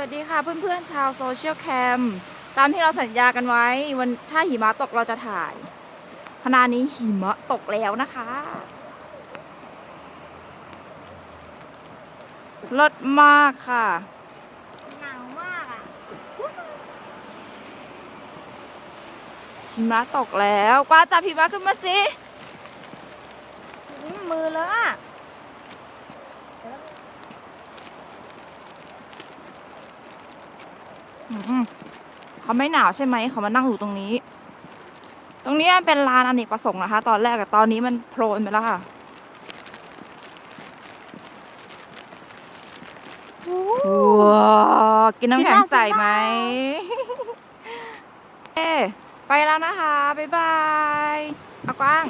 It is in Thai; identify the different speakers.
Speaker 1: วัสดีค่ะเพื่อนๆชาวโซเชียลแคมตามที่เราสัญญากันไว้วันถ้าหิมะตกเราจะถ่ายขณะนี้หิมะตกแล้วนะคะรสมากค่ะ
Speaker 2: หนาวมากอะ
Speaker 1: หิมะตกแล้วกวาดจับหิมะขึ้นมาสิ
Speaker 2: อื้อมือเลอะอะ
Speaker 1: อืม เขาไม่หนาวใช่ไหมเขามานั่งอยู่ตรงนี้ ตรงนี้มันเป็นลานอเนกประสงค์นะคะ ตอนแรกอะตอนนี้มันโพลนไปแล้วค่ะว้าวกินน้ำแข็งใส่ไหมเอ้ไปแล้วนะคะ บ๊ายบาย เอากว้าง